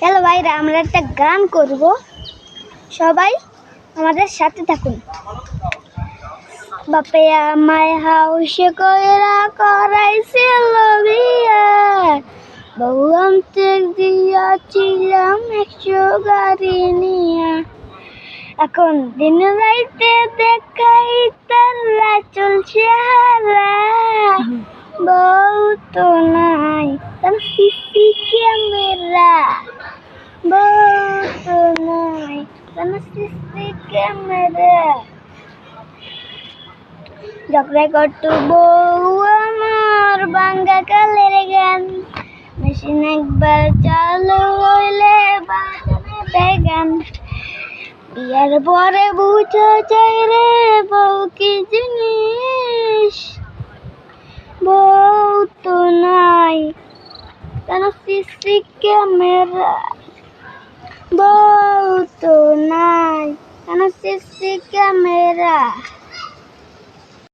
Hello ভাইরা, আমরা একটা গান করব। সবাই আমাদের সাথে থাকুন। বাপে আমায় হাউসে কইরা করাইছিল বিয়া আনতে দিয়াছিলাম একশো গাড়ি নিয়া। এখন দিন রাইতে দেখাই তারা চলছে হারা। বউ তো নাই, তার সিসি ক্যামেরা বউ তো নাই তার সিসি ক্যামেরা ঝগড়া করতো বউ আমার বাঙ্গা কালের গান মেশিন একবার চালু হইলে বাজানে বেগান বিয়ার পরে বুঝো চাই রে বউ কি জিনিস? বউ তো নাই। কেন সিসি ক্যামেরা। বউ তো নাই কেন সিসি ক্যামেরা